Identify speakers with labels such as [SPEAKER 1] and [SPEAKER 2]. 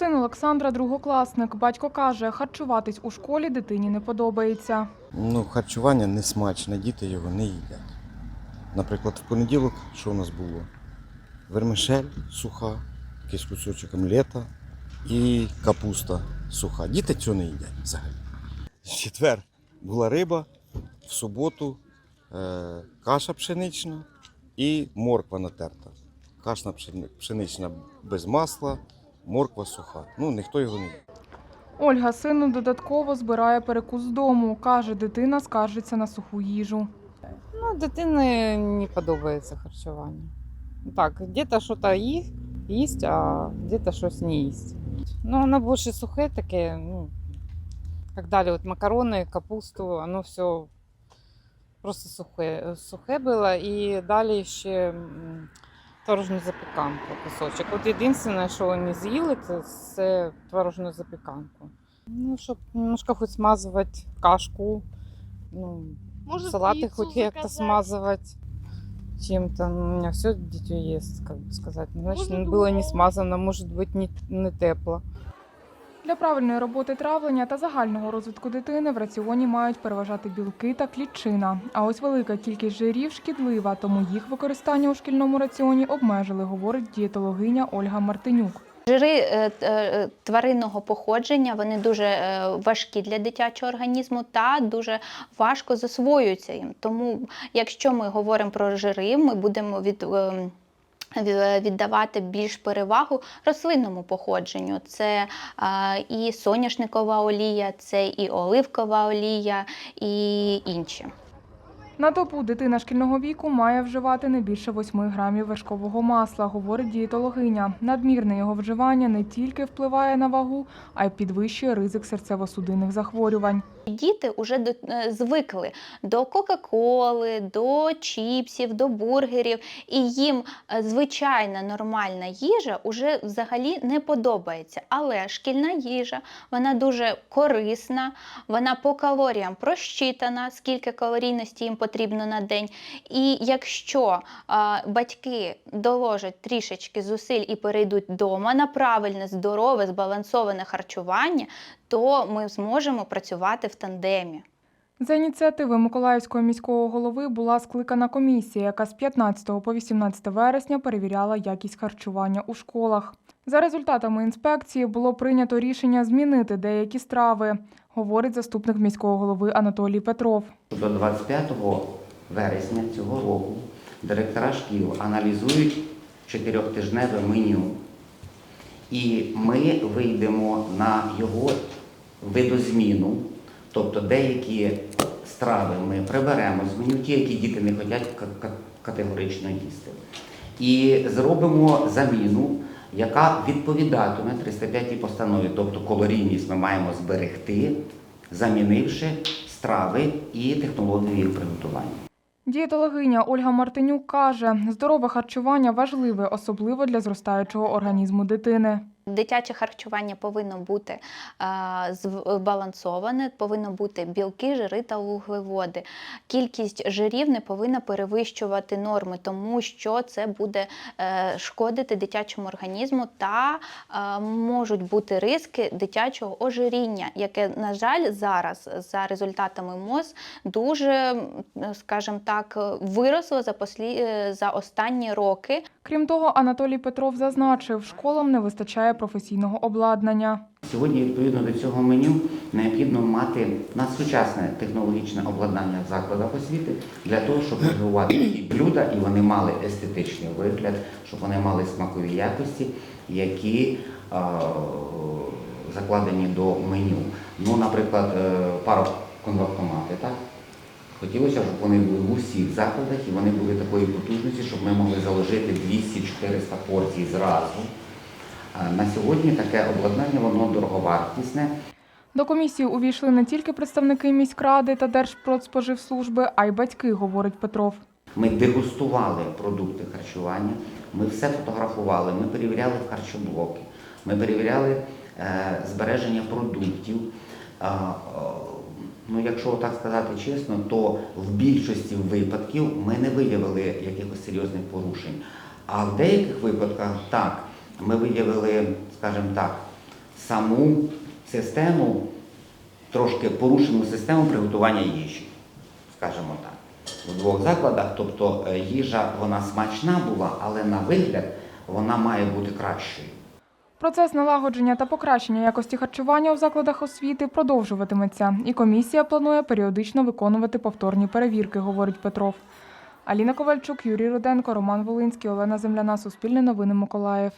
[SPEAKER 1] Син Олександра другокласник. Батько каже, харчуватись у школі дитині не подобається.
[SPEAKER 2] Ну, харчування не смачне, діти його не їдять. Наприклад, в понеділок, що у нас було? Вермишель суха, якийсь кусочок омлета і капуста суха. Діти цього не їдять взагалі. В четвер була риба, в суботу е, каша пшенична і морква натерта. Каша пшенична без масла, морква суха. Ну, ніхто його не їсть.
[SPEAKER 1] Ольга сину додатково збирає перекус з дому. Каже, дитина скаржиться на суху їжу.
[SPEAKER 3] Ну, дитині не подобається харчування. Так, где-то щось їсть, їсть, а где-то щось не їсть. Ну, воно більше сухе таке, ну, як далі, от макарони, капусту, воно все просто сухе, сухе було. І далі ще творожну запіканку кусочок. От єдине, що не з'їли, це, це творожну запіканку. Ну, щоб немножко хоч смазувати кашку, ну,
[SPEAKER 4] Может,
[SPEAKER 3] салаты
[SPEAKER 4] яйцо
[SPEAKER 3] хоть как-то
[SPEAKER 4] заказать?
[SPEAKER 3] смазывать чем-то. Ну, У меня все дитё ест, как бы сказать. Ну, Значит,
[SPEAKER 4] Может,
[SPEAKER 3] было не
[SPEAKER 4] дома?
[SPEAKER 3] смазано, может быть, не, не тепло.
[SPEAKER 1] Для правильної роботи травлення та загального розвитку дитини в раціоні мають переважати білки та клітчина. А ось велика кількість жирів шкідлива, тому їх використання у шкільному раціоні обмежили, говорить дієтологиня Ольга Мартинюк.
[SPEAKER 5] Жири е, е, тваринного походження вони дуже е, важкі для дитячого організму та дуже важко засвоюються їм. Тому, якщо ми говоримо про жири, ми будемо від. Ві- Віддавати більш перевагу рослинному походженню. Це е, і соняшникова олія, це і оливкова олія, і інші.
[SPEAKER 1] На добу дитина шкільного віку має вживати не більше 8 грамів вершкового масла, говорить дієтологиня. Надмірне його вживання не тільки впливає на вагу, а й підвищує ризик серцево-судинних захворювань.
[SPEAKER 5] Діти вже е, звикли до Кока-Коли, до чіпсів, до бургерів, і їм е, звичайна нормальна їжа вже взагалі не подобається. Але шкільна їжа вона дуже корисна, вона по калоріям просчитана, скільки калорійності їм потрібно на день. І якщо а, батьки доложать трішечки зусиль і перейдуть вдома на правильне, здорове, збалансоване харчування, то ми зможемо працювати в тандемі.
[SPEAKER 1] За ініціативи Миколаївського міського голови була скликана комісія, яка з 15 по 18 вересня перевіряла якість харчування у школах. За результатами інспекції було прийнято рішення змінити деякі страви, говорить заступник міського голови Анатолій Петров.
[SPEAKER 6] До 25 вересня цього року директора шкіл аналізують чотирьохтижневе меню. І ми вийдемо на його видозміну, тобто деякі страви ми приберемо з меню, ті, які діти не хочуть ка- ка- категорично їсти. І зробимо заміну, яка відповідатиме 305 постанові, тобто калорійність ми маємо зберегти, замінивши страви і технологію їх приготування.
[SPEAKER 1] Дієтологиня Ольга Мартинюк каже, здорове харчування важливе, особливо для зростаючого організму дитини.
[SPEAKER 5] Дитяче харчування повинно бути е, збалансоване, повинно бути білки, жири та вуглеводи. Кількість жирів не повинна перевищувати норми, тому що це буде е, шкодити дитячому організму та е, можуть бути риски дитячого ожиріння, яке, на жаль, зараз за результатами МОЗ дуже, скажімо так, виросло за, послі... за останні роки.
[SPEAKER 1] Крім того, Анатолій Петров зазначив, школам не вистачає професійного обладнання.
[SPEAKER 6] Сьогодні, відповідно до цього меню, необхідно мати надсучасне технологічне обладнання в закладах освіти для того, щоб розвивати і блюда, і вони мали естетичний вигляд, щоб вони мали смакові якості, які е, закладені до меню. Ну, наприклад, е, пароконвертомати, так? Хотілося, щоб вони були в усіх закладах і вони були такої потужності, щоб ми могли заложити 200-400 порцій зразу. А На сьогодні таке обладнання воно дороговартісне.
[SPEAKER 1] До комісії увійшли не тільки представники міськради та Держпродспоживслужби, а й батьки, говорить Петров.
[SPEAKER 6] Ми дегустували продукти харчування, ми все фотографували, ми перевіряли харчоблоки, ми перевіряли е, збереження продуктів. Е, ну, якщо так сказати чесно, то в більшості випадків ми не виявили якихось серйозних порушень. А в деяких випадках так, ми виявили, скажімо так, саму систему, трошки порушену систему приготування їжі, скажімо так. У двох закладах, тобто е, їжа вона смачна була, але на вигляд вона має бути кращою.
[SPEAKER 1] Процес налагодження та покращення якості харчування у закладах освіти продовжуватиметься, і комісія планує періодично виконувати повторні перевірки, говорить Петров. Аліна Ковальчук, Юрій Руденко, Роман Волинський, Олена Земляна, Суспільне новини Миколаїв.